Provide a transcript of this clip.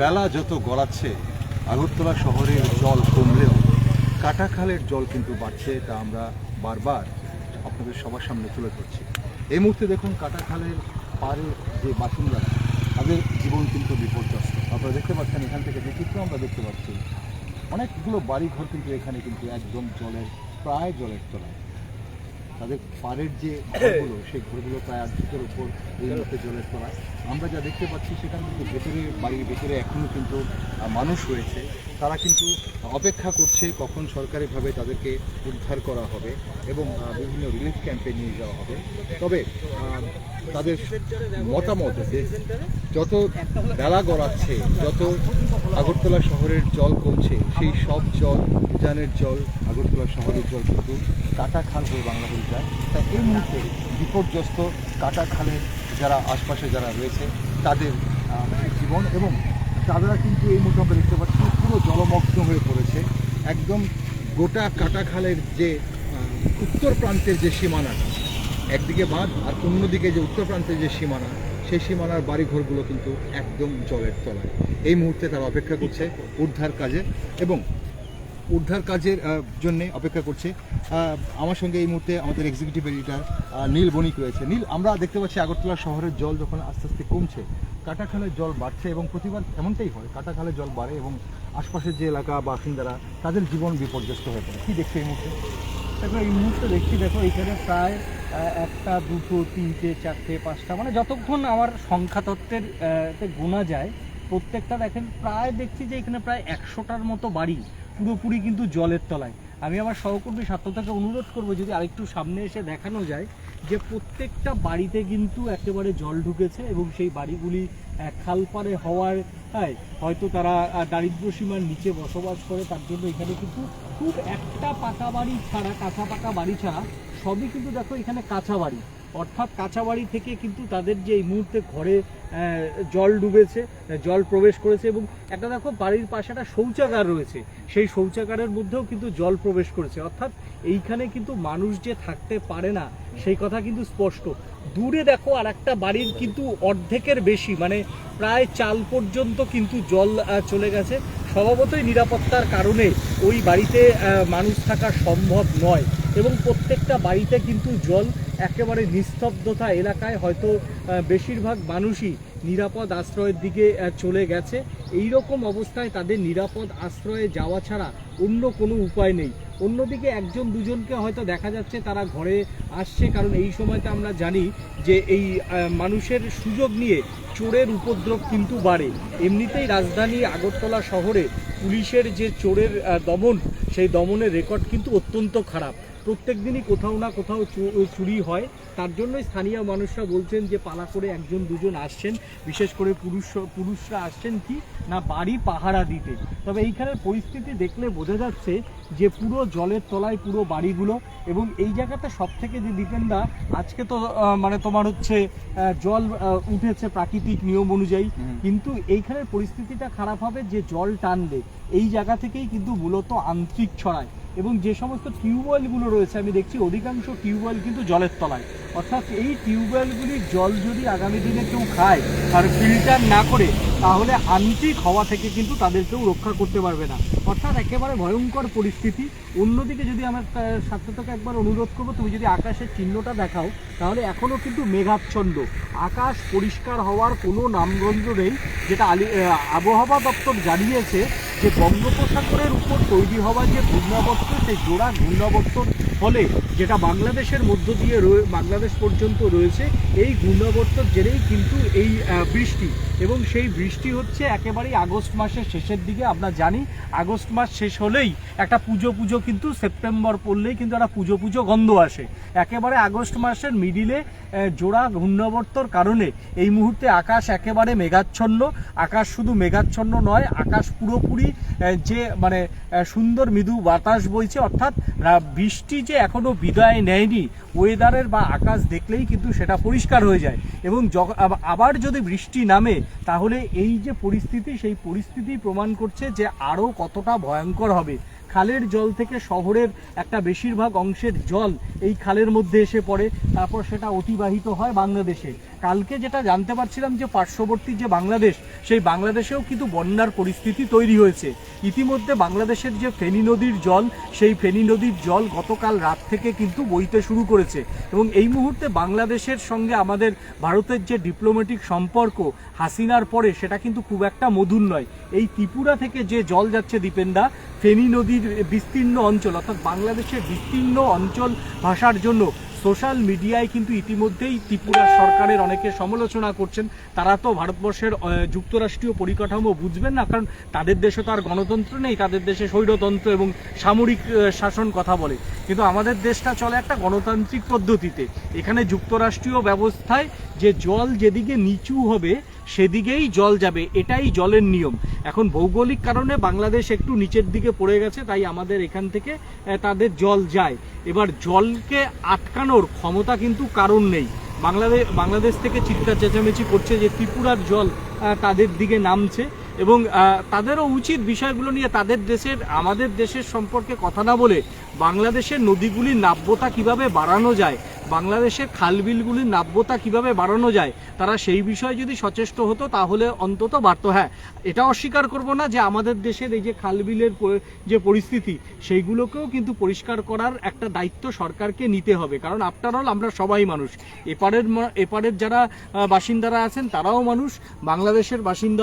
বেলা যত গড়াচ্ছে, আগরতলা শহরের জল কমলেও কাটাখালের জল কিন্তু বাড়ছে তা আমরা বারবার আপনাদের সবার সামনে তুলে ধরছি। এই মুহূর্তে দেখুন কাটাখালের পাড়ে যে বাসিন্দারা তাদের জীবন কিন্তু বিপর্যস্ত। আপনারা দেখতে পাচ্ছেন এখান থেকে চিত্র আমরা দেখতে পাচ্ছি, অনেকগুলো বাড়িঘর কিন্তু এখানে কিন্তু একদম জলের, প্রায় জলের তলায়। তাদের পাড়ের যে ঘরগুলো, সেই ঘরগুলো প্রায় আর্ধেকের উপর এই মুহূর্তে জলের তলায় আমরা যা দেখতে পাচ্ছি সেখানে কিন্তু ভেতরে, বাড়ির ভেতরে এখনও কিন্তু মানুষ রয়েছে। তারা কিন্তু অপেক্ষা করছে কখন সরকারিভাবে তাদেরকে উদ্ধার করা হবে এবং বিভিন্ন রিলিফ ক্যাম্পে নিয়ে যাওয়া হবে। তবে তাদের মতামত যে যত বেলা গড়াচ্ছে, যত আগরতলা শহরের জল কমছে, সেই সব জল, উজানের জল, আগরতলা শহরের জল কিন্তু কাটা খাল হয়ে বাংলা হয়ে যায়। তাই এই মুহূর্তে বিপর্যস্ত কাটা খালের যারা আশপাশে যারা রয়েছে, তাদের জীবন এবং তারা কিন্তু এই মুহূর্তে আমরা দেখতে পাচ্ছি পুরো জলমগ্ন হয়ে পড়েছে। একদম গোটা কাটা খালের যে উত্তর প্রান্তের যে সীমানাটা একদিকে বাঁধ আর অন্যদিকে যে উত্তর প্রান্তের যে সীমানা, সেই সীমানার বাড়িঘরগুলো কিন্তু একদম জলের তলায়। এই মুহূর্তে তারা অপেক্ষা করছে উদ্ধার কাজে এবং উদ্ধার কাজের জন্য অপেক্ষা করছে। আমার সঙ্গে এই মুহূর্তে আমাদের এক্সিকিউটিভ এডিটর নীল বণিক রয়েছে। নীল, আমরা দেখতে পাচ্ছি আগরতলা শহরের জল যখন আস্তে আস্তে কমছে, কাটাখালের জল বাড়ছে এবং প্রতিবার এমনটাই হয়, কাটাখালের জল বাড়ে এবং আশপাশের যে এলাকা বাসিন্দারা তাদের জীবন বিপর্যস্ত হয়ে পড়ে। কী দেখছ এই মুহূর্তে? দেখো, এই মুহূর্তে দেখছি, দেখো, এখানে প্রায় একটা, দুটো, তিনটে, চারটে, পাঁচটা মানে যতক্ষণ আমার সংখ্যাতত্ত্বের গোনা যায়, প্রত্যেকটা দেখেন, প্রায় দেখছি যে এখানে প্রায় একশোটার মতো বাড়ি পুরোপুরি কিন্তু জলের তলায়। আমি আমার সহকর্মী সাত্যতাকে অনুরোধ করব, যদি আরেকটু সামনে এসে দেখানো যায় যে প্রত্যেকটা বাড়িতে কিন্তু একেবারে জল ঢুকেছে এবং সেই বাড়িগুলি খালপারে হওয়ার হ্যাঁ হয়তো তারা দারিদ্র সীমার নিচে বসবাস করে, তার জন্য এখানে কিন্তু খুব একটা পাকা বাড়ি ছাড়া, কাঁচা পাকা বাড়ি ছাড়া সবই কিন্তু দেখো এখানে কাঁচা বাড়ি। অর্থাৎ কাঁচা বাড়ি থেকে কিন্তু তাদের যে এই মুহূর্তে ঘরে জল ডুবেছে, জল প্রবেশ করেছে এবং একটা দেখো বাড়ির পাশে একটা শৌচাগার রয়েছে, সেই শৌচাগারের মধ্যেও কিন্তু জল প্রবেশ করেছে। অর্থাৎ এইখানে কিন্তু মানুষ যে থাকতে পারে না, সেই কথা কিন্তু স্পষ্ট। দূরে দেখো আর একটা বাড়ির কিন্তু অর্ধেকের বেশি মানে প্রায় চাল পর্যন্ত কিন্তু জল চলে গেছে। স্বভাবতই নিরাপত্তার কারণে ওই বাড়িতে মানুষ থাকা সম্ভব নয় এবং প্রত্যেকটা বাড়িতে কিন্তু জল একেবারে নিস্তব্ধতা এলাকায় হয়তো বেশিরভাগ মানুষই নিরাপদ আশ্রয়ের দিকে চলে গেছে। এই রকম অবস্থায় তাদের নিরাপদ আশ্রয়ে যাওয়া ছাড়া অন্য কোনো উপায় নেই। অন্যদিকে একজন দুজনকে হয়তো দেখা যাচ্ছে তারা ঘরে আসছে, কারণ এই সময়তে আমরা জানি যে এই মানুষের সুযোগ নিয়ে চোরের উপদ্রব কিন্তু বাড়ে। এমনিতেই রাজধানী আগরতলা শহরে পুলিশের যে চোরের দমন, সেই দমনের রেকর্ড কিন্তু অত্যন্ত খারাপ। প্রত্যেক দিনই কোথাও না কোথাও চুরি হয়। তার জন্যই স্থানীয় মানুষরা বলছেন যে পালা করে একজন দুজন আসছেন। বিশেষ করে পুরুষ, পুরুষরা আসছেন কি? না বাড়ি পাহারা দিতে। তবে এইখানের পরিস্থিতি দেখলে বোঝা যাচ্ছে যে পুরো জলের তলায় পুরো বাড়িগুলো এবং এই জায়গাটা সব থেকে যে দীপেন্দা আজকে তো মানে তোমার হচ্ছে জল উঠেছে প্রাকৃতিক নিয়ম অনুযায়ী। কিন্তু এইখানের পরিস্থিতিটা খারাপ হবে যে জল টানবে। এই জায়গা থেকেই কিন্তু মূলত আন্তরিক ছড়ায়। এবং যে সমস্ত টিউবওয়েলগুলো রয়েছে আমি দেখছি অধিকাংশ টিউবওয়েল কিন্তু জলের তলায়। অর্থাৎ এই টিউবওয়েলগুলির জল যদি আগামী দিনে কেউ খায় আর ফিল্টার না করে, তাহলে আন্তরিক হওয়া থেকে কিন্তু তাদেরকেও রক্ষা করতে পারবে না। অর্থাৎ একেবারে ভয়ঙ্কর পরিস্থিতি। অন্যদিকে যদি আমার সাথে একবার অনুরোধ করব, তুমি যদি আকাশের চিহ্নটা দেখাও, তাহলে এখনও কিন্তু মেঘাচ্ছন্ন। আকাশ পরিষ্কার হওয়ার কোনো নামগন্ধ নেই, যেটা আলি আবহাওয়া দপ্তর জানিয়েছে যে বঙ্গোপসাগরের উপর তৈরি হওয়া যে ঘূর্ণাবর্ত, সেই জোড়া ঘূর্ণাবর্তর ফলে যেটা বাংলাদেশের মধ্য দিয়ে রয়ে, বাংলাদেশ পর্যন্ত রয়েছে, এই ঘূর্ণাবর্তর জেরেই কিন্তু এই বৃষ্টি। এবং সেই বৃষ্টি হচ্ছে একেবারেই আগস্ট মাসের শেষের দিকে, আমরা জানি। আগস্ট মাস শেষ হলেই একটা পুজো পুজো কিন্তু সেপ্টেম্বর পড়লেই কিন্তু একটা পুজো পুজো গন্ধ আসে। একেবারে আগস্ট মাসের মিডিলে জোড়া ঘূর্ণাবর্তর কারণে এই মুহূর্তে আকাশ একেবারে মেঘাচ্ছন্ন। আকাশ শুধু মেঘাচ্ছন্ন নয়, আকাশ পুরোপুরি যে মানে সুন্দর মৃদু বাতাস বইছে, অর্থাৎ বৃষ্টি যে এখনও বিদায় নেয়নি ওয়েদারের বা আকাশ দেখলেই কিন্তু সেটা পরিষ্কার হয়ে যায়। এবং আবার যদি বৃষ্টি নামে, তাহলে এই যে পরিস্থিতি, সেই পরিস্থিতি প্রমাণ করছে যে আরও কতটা ভয়ঙ্কর হবে। খালের জল থেকে শহরের একটা বেশিরভাগ অংশের জল এই খালের মধ্যে এসে পড়ে। তারপর সেটা অতিবাহিত হয় বাংলাদেশে। কালকে যেটা জানতে পারছিলাম যে পার্শ্ববর্তী যে বাংলাদেশ, সেই বাংলাদেশেও কিন্তু বন্যার পরিস্থিতি তৈরি হয়েছে। ইতিমধ্যে বাংলাদেশের যে ফেনী নদীর জল, সেই ফেনী নদীর জল গতকাল রাত থেকে কিন্তু বইতে শুরু করেছে। এবং এই মুহূর্তে বাংলাদেশের সঙ্গে আমাদের ভারতের যে ডিপ্লোম্যাটিক সম্পর্ক, হাসিনার পরে সেটা কিন্তু খুব একটা মধুর নয়। এই ত্রিপুরা থেকে যে জল যাচ্ছে দীপেন্দা, ফেনী নদীর বিস্তীর্ণ অঞ্চল, অর্থাৎ বাংলাদেশের বিস্তীর্ণ অঞ্চল ভাষার জন্য সোশ্যাল মিডিয়ায় কিন্তু ইতিমধ্যেই ত্রিপুরা সরকারের অনেকে সমালোচনা করছেন। তারা তো ভারতবর্ষের যুক্তরাষ্ট্রীয় পরিকাঠামো বুঝবেন না, কারণ তাদের দেশে তো আর গণতন্ত্র নেই, তাদের দেশে স্বৈরতন্ত্র এবং সামরিক শাসন কথা বলে। কিন্তু আমাদের দেশটা চলে একটা গণতান্ত্রিক পদ্ধতিতে। এখানে যুক্তরাষ্ট্রীয় ব্যবস্থায় যে জল যেদিকে নিচু হবে সেদিকেই জল যাবে, এটাই জলের নিয়ম। এখন ভৌগোলিক কারণে বাংলাদেশ একটু নিচের দিকে পড়ে গেছে, তাই আমাদের এখান থেকে তাদের জল যায়। এবার জলকে আটকানোর ক্ষমতা কিন্তু কারণ নেই। বাংলাদেশ বাংলাদেশ থেকে চিৎকার চেঁচামেচি করছে যে ত্রিপুরার জল তাদের দিকে নামছে এবং তাদেরও উচিত বিষয়গুলো নিয়ে তাদের দেশের, আমাদের দেশের সম্পর্কে কথা না বলে বাংলাদেশের নদীগুলির নাব্যতা কীভাবে বাড়ানো যায় বাংলাদেশের খালবিলগুলির নাব্যতা কীভাবে বাড়ানো যায়, তারা সেই বিষয়ে যদি সচেষ্ট হতো, তাহলে অন্তত বাড়তো। হ্যাঁ এটা অস্বীকার করব না যে আমাদের দেশের এই যে খালবিলের যে পরিস্থিতি, সেইগুলোকেও কিন্তু পরিষ্কার করার একটা দায়িত্ব সরকারকে নিতে হবে। কারণ আফটার অল আমরা সবাই মানুষ। এপারের এপারের যারা বাসিন্দারা আছেন, তারাও মানুষ। বাংলাদেশের বাসিন্দা